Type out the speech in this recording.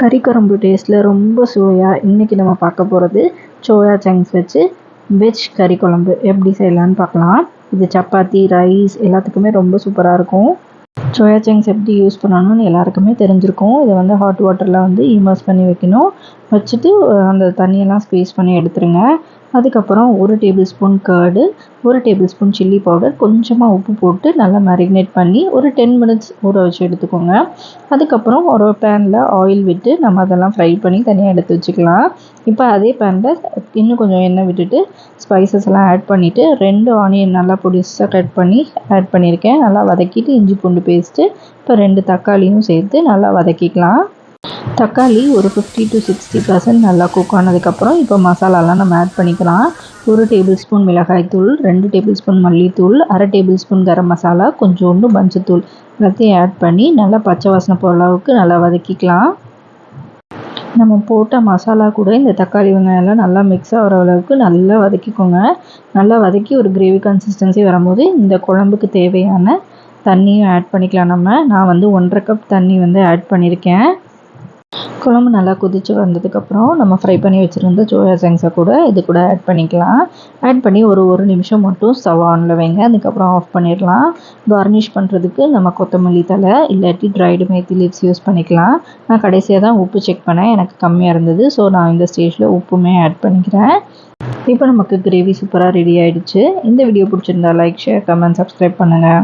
கறிக்குழம்பு டேஸ்ட்டில் ரொம்ப சுவையாக இன்றைக்கி நம்ம பார்க்க போகிறது சோயா சங்க்ஸ் வச்சு வெஜ் கறி குழம்பு. எப்படி செய்யலான்னு பார்க்கலாம். இது சப்பாத்தி ரைஸ் எல்லாத்துக்குமே ரொம்ப சூப்பராக இருக்கும். சோயா சங்க்ஸ் எப்படி யூஸ் பண்ணணும்னு எல்லாருக்குமே தெரிஞ்சிருக்கும். இதை வந்து ஹாட் வாட்டரில் வந்து இமர்ஸ் பண்ணி வைக்கணும். வச்சுட்டு அந்த தண்ணியெல்லாம் ஸ்பேஸ் பண்ணி எடுத்துருங்க. அதுக்கப்புறம் ஒரு டேபிள் ஸ்பூன் கர்டு ஒரு டேபிள் ஸ்பூன் சில்லி பவுடர் கொஞ்சமாக உப்பு போட்டு நல்லா மேரினேட் பண்ணி ஒரு டென் மினிட்ஸ் ஊற வச்சு எடுத்துக்கோங்க. அதுக்கப்புறம் ஒரு பேனில் ஆயில் விட்டு நம்ம அதெல்லாம் ஃப்ரை பண்ணி தனியாக எடுத்து வச்சுக்கலாம். இப்போ அதே பேனில் இன்னும் கொஞ்சம் எண்ணெய் விட்டுட்டு ஸ்பைசஸ் எல்லாம் ஆட் பண்ணிவிட்டு ரெண்டு ஆனியன் நல்லா பொடிசாக கட் பண்ணி ஆட் பண்ணியிருக்கேன். நல்லா வதக்கிட்டு இஞ்சி பூண்டு பேஸ்ட்டு இப்போ ரெண்டு தக்காளியும் சேர்த்து நல்லா வதக்கிக்கலாம். தக்காளி ஒரு ஃபிஃப்டி டு சிக்ஸ்டி பர்சன்ட் நல்லா குக் ஆனதுக்கப்புறம் இப்போ மசாலாலாம் நம்ம ஆட் பண்ணிக்கலாம். ஒரு டேபிள் ஸ்பூன் மிளகாய்த்தூள் ரெண்டு டேபிள் ஸ்பூன் மல்லித்தூள் அரை டேபிள் ஸ்பூன் கரம் மசாலா கொஞ்சோண்டு மஞ்சத்தூள். எல்லாத்தையும் ஆட் பண்ணி நல்லா பச்சை வாசனை போகிற அளவுக்கு நல்லா வதக்கிக்கலாம். நம்ம போட்ட மசாலா கூட இந்த தக்காளி வெங்காயம்லாம் நல்லா மிக்ஸ் ஆகிற அளவுக்கு நல்லா வதக்கிக்கோங்க. நல்லா வதக்கி ஒரு கிரேவி கன்சிஸ்டன்சி வரும்போது இந்த குழம்புக்கு தேவையான தண்ணியும் ஆட் பண்ணிக்கலாம் நம்ம. நான் வந்து ஒன்றரை கப் தண்ணி வந்து ஆட் பண்ணியிருக்கேன். குழம்பு நல்லா கொதித்து வந்ததுக்கப்புறம் நம்ம ஃப்ரை பண்ணி வச்சுருந்த சோயா சங்ஸை கூட இது கூட ஆட் பண்ணிக்கலாம். ஆட் பண்ணி ஒரு ஒரு நிமிஷம் மட்டும் ஸ்டவ் ஆனில் வைங்க. அதுக்கப்புறம் ஆஃப் பண்ணிடலாம். கார்னிஷ் பண்ணுறதுக்கு நம்ம கொத்தமல்லி தலை இல்லாட்டி ட்ரைடு மேத்தி லீவ்ஸ் யூஸ் பண்ணிக்கலாம். நான் கடைசியாக தான் உப்பு செக் பண்ணேன். எனக்கு கம்மியாக இருந்தது. ஸோ நான் இந்த ஸ்டேஜில் உப்புமே ஆட் பண்ணிக்கிறேன். இப்போ நமக்கு கிரேவி சூப்பராக ரெடி ஆகிடுச்சு இந்த வீடியோ பிடிச்சிருந்தா லைக் ஷேர் கமெண்ட் சப்ஸ்கிரைப் பண்ணுங்கள்